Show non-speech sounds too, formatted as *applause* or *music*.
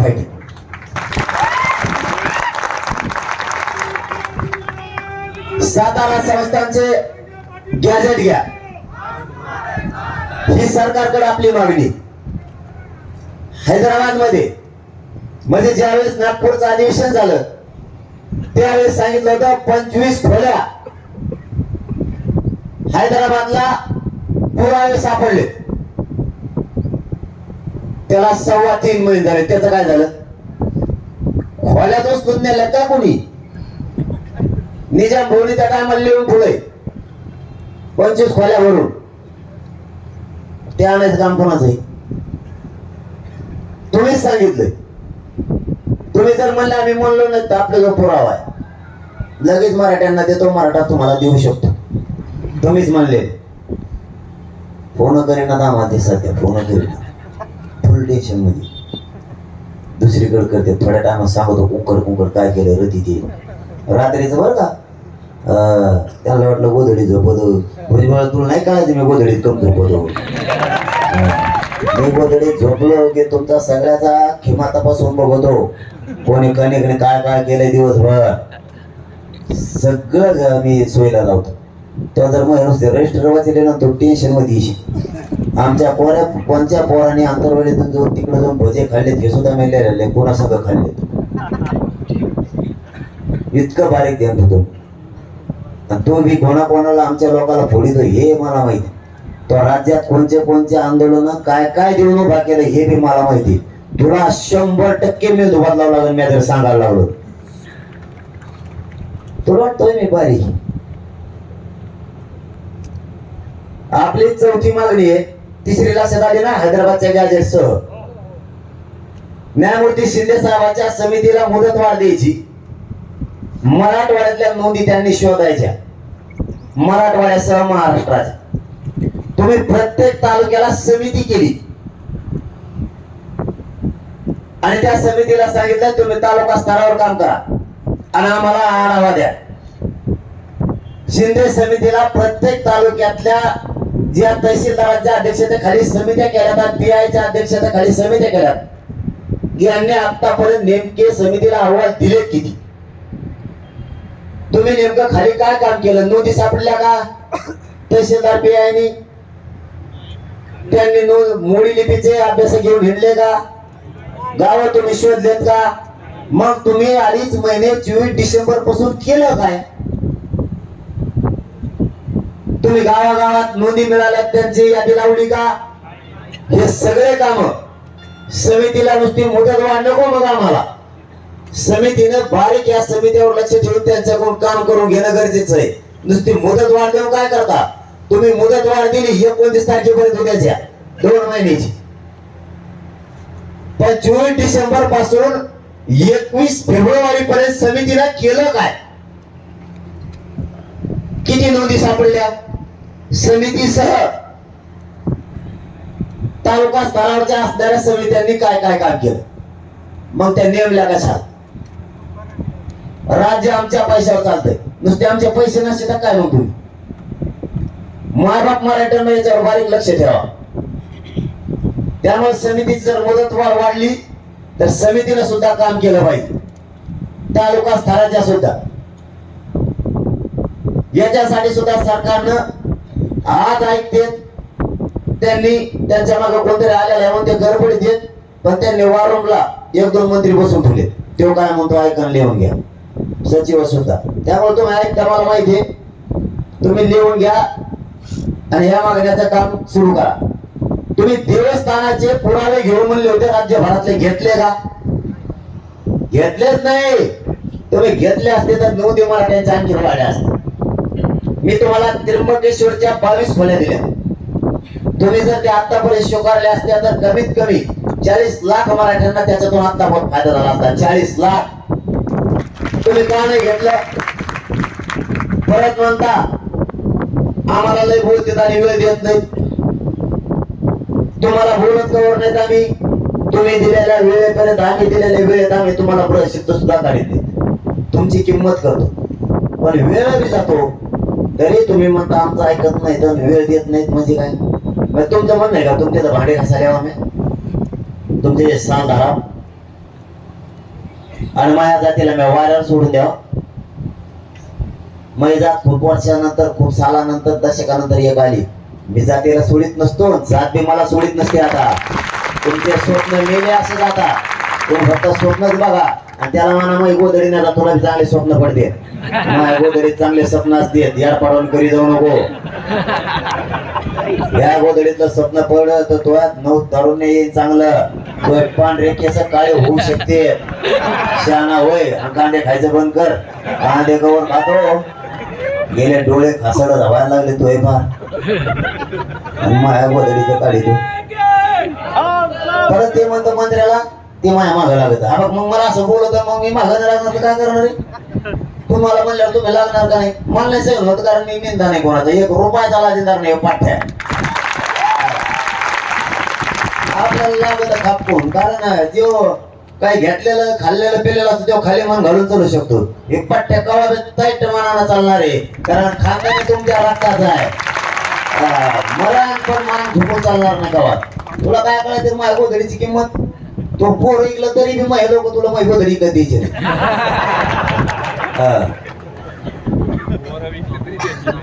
पाहिजे. सातारा संस्थांचे गॅजेट घ्या. ही सरकारकडे आपली मागणी. हैदराबादमध्ये म्हणजे ज्यावेळेस नागपूरचं अधिवेशन झालं त्यावेळेस सांगितलं होतं पंचवीस खोल्या हैदराबादला पुरावे सापडले त्याला सव्वा तीन महिने झाले. त्याचं काय झालं? खोल्यातच दूध नेल्या का कोणी? निजाम भोवणी त्या टायमाला लिहून पुढे पंचवीस खोल्या भरून. ते आणायचं काम कोणाचं आहे तुम्हीच सांगितलंय. तुम्ही जर म्हणले आम्ही म्हणलो नाही तर आपला जो पुरावा आहे लगेच मराठ्यांना देतो मराठा तुम्हाला देऊ शकतो. तुम्हीच म्हणले. फोन करीना दामा ते सध्या फोन करेना. फुल टेन्शनमध्ये. दुसरीकडे करते थोड्या टायमात सांगतो कुंकर कुंकर काय केलं रती ते. रात्रीचं बरं का? त्याला वाटलं गोधडी झोपतो म्हणजे मला तुला नाही कळायचं मी गोधडीत कम झोपतो मी गोधडीत झोपलो की तुमचा सगळ्याचा खिमा तपासून बघतो. कोणी कणिकने काय काय केलंय दिवसभर. सगळं मी सोयीला लावतो. तेव्हा जर मग नुसते रजिस्टर वाचले ना तो टेन्शनमध्ये आमच्या पोऱ्या कोणत्या पोराने आंतरवेळीतून जाऊन तिकडे जाऊन भजे खाल्लेत हे सुद्धा मेले राहिले कोणा सगळं खाल्लेत? इतकं बारीक ध्यान होतो. तो बी कोणा कोणाला आमच्या लोकांना फोडितो हे मला माहिती. तो राज्यात कोणते कोणते आंदोलन काय काय देऊन उभा केलं हे बी मला माहिती. तुला शंभर टक्के मी बदलावं लागेल मी जर सांगायला लागलो. तुला वाटतोय मी बारी आपली चौथी मागणी आहे तिसरीला लक्षात आली ना हैदराबादच्या गॅजेटसह न्यायमूर्ती शिंदे साहेबांच्या समितीला मुदतवाढ द्यायची. मराठवाड्यातल्या नोंदी त्यांनी शोधायच्या. मराठवाड्यासह महाराष्ट्राच्या. तुम्ही प्रत्येक तालुक्याला समिती केली. आणि त्या समितीला सांगितलं तुम्ही तालुका स्तरावर काम करा. आणि आम्हाला आढावा द्या. शिंदे समितीला प्रत्येक तालुक्यातल्या ज्या तहसीलदारांच्या अध्यक्षतेखाली समित्या केल्या पीआयच्या अध्यक्षतेखाली समित्या केल्या यांनी आतापर्यंत नेमके समितीला अहवाल दिले किती? तुम्ही नेमकं खाली काय काम केलं? नोंदी सापडल्या का? तहसीलदार पीआयनी? त्यांनी नोंद मोडी लिपीचे अभ्यास घेऊन हिंडले का? गाव तुम्ही शोधलेत का? मग तुम्ही अडीच महिने चोवीस डिसेंबरपासून केलं काय? तुम्ही गावागावात नोंदी मिळाल्या त्यांची यादी लावली का? हे सगळे काम समितीला नुसती मुदत वाढ नको मग आम्हाला. समितीनं बारीक या समितीवर लक्ष ठेवून त्यांच्याकडून काम करून घेणं गरजेचं आहे. नुसती मुदत वाढ देऊन काय करता? तुम्ही मुदत वाढ दिली एकोणतीस तारखेपर्यंत उद्याच्या दोन महिन्याची. त्या चोवीस डिसेंबरपासून एकवीस फेब्रुवारी पर्यंत समितीला केलं काय? किती नोंदी सापडल्या? समितीसह तालुका स्तरावरच्या असणाऱ्या समित्यांनी काय काय काम केलं? मग त्या नेमल्या कशा? राज्य आमच्या पैशावर चालतंय. नुसते आमचे पैसे नसते तर काय मग तुम्ही? मायबाप मराठ्यांना याच्यावर बारीक लक्ष ठेवा. त्यामुळे समितीची जर मुदत वाढ वाढली तर समितीनं सुद्धा काम केलं पाहिजे. तालुका स्तराच्या सुद्धा. याच्यासाठी सुद्धा सरकारनं आज ऐकते त्यांनी त्यांच्या मागे कोणतरी आलेला आहे म्हणून ते गडबडीत येत पण त्यांनी वारूमला एक दोन मंत्री बसून ठेवले तो काय म्हणतो ऐकून लिहून घ्या. सचिव सुद्धा. त्यामुळे तुम्ही ऐकता मला माहिती आहे. तुम्ही लिहून घ्या आणि या मागण्याचं काम सुरू करा. तुम्ही देवस्थानाचे पुरावे घेऊन म्हणले होते राज्यभरातले घेतले का? घेतलेच नाही. तुम्ही घेतले असते तर नऊ मराठ्यांच्या आणखी वाढ्या असते. मी तुम्हाला त्र्यंबकेश्वरच्या बावीस खोल्या दिल्या. तुम्ही जर ते आतापर्यंत स्वीकारले असत्या तर कमीत कमी चाळीस लाख मराठ्यांना त्याच्यातून आतापर्यंत फायदा झाला असता. चाळीस लाख. तुम्ही का नाही घेतलं? परत म्हणता आम्हाला लय बोलते आणि वेळ देत नाही तुम्हाला बोलत कवर नाहीत आम्ही? तुम्ही दिलेल्या वेळेपर्यंत आम्ही दिलेल्या वेळेत आम्ही तुम्हाला प्रसिद्ध सुद्धा काढित तुमची किंमत करतो. पण वेळ बी जातो. तरी तुम्ही म्हणता आमचं ऐकत नाही तर वेळ देत नाहीत म्हणजे काय? मग तुमचं म्हणणं आहे का? तुमचे तर भांडे घासायला आम्ही. तुमचे जे साल धरा आणि माझ्या जातीला मी वाऱ्यावर सोडून द्यावं. मग जात खूप वर्षानंतर खूप सालानंतर दशकानंतर एक आली. मी जातीला सोडित नसतो जात बी मला सोडित नसते आता. तुमचे स्वप्न मेले असं जाता. तुम्ही फक्त स्वप्नच बघा. आणि त्याला म्हणा मग गोदडी नाही तुला चांगले स्वप्न पडते. माझ्या गोदडीत चांगले स्वप्न असते यार पाडून घरी जाऊ नको. या गोदडीतलं स्वप्न पडलं तर तुला नऊ तरुण येईल चांगलं. तो पांढरे केस काळे होऊ शकते. शहाणा होय कांदे खायचं बंद कर. कांदे कवर खातो. गेले डोळे खासड धावायला लागले तो फार आणि माया गोदडीचं काढी तू. परत ते म्हणतो मंत्र्याला ते माया मागं लागत. हा मग मला असं बोलत मग मी मागं लागणार तर काय करणार रे तुम्हाला म्हणल्यावर तुम्ही लागणार का नाही? मला नाही सगळं होतं कारण मी निंदा नाही कोणाचा. एक रुपयाचा लाजेदार नाही पाठ्या. आपल्याला लागत खापून कारण जो काही घेतलेलं खाल्लेलं पिलेलं असतं तेव्हा खाली मान घालून चालू शकतो. एक पट्ट्या कवा तैट मनानं चालणार आहे. कारण खानदानी तुमच्या रक्ताचा आहे. मला पण मान झुकून चालणार नाही कवा. तुला काय कळायचं? माझ्या गोधडीची किंमत? तो पोर ऐकलं तरी बी माझे लोक तुला. *laughs* हा. विकली तरी द्यायची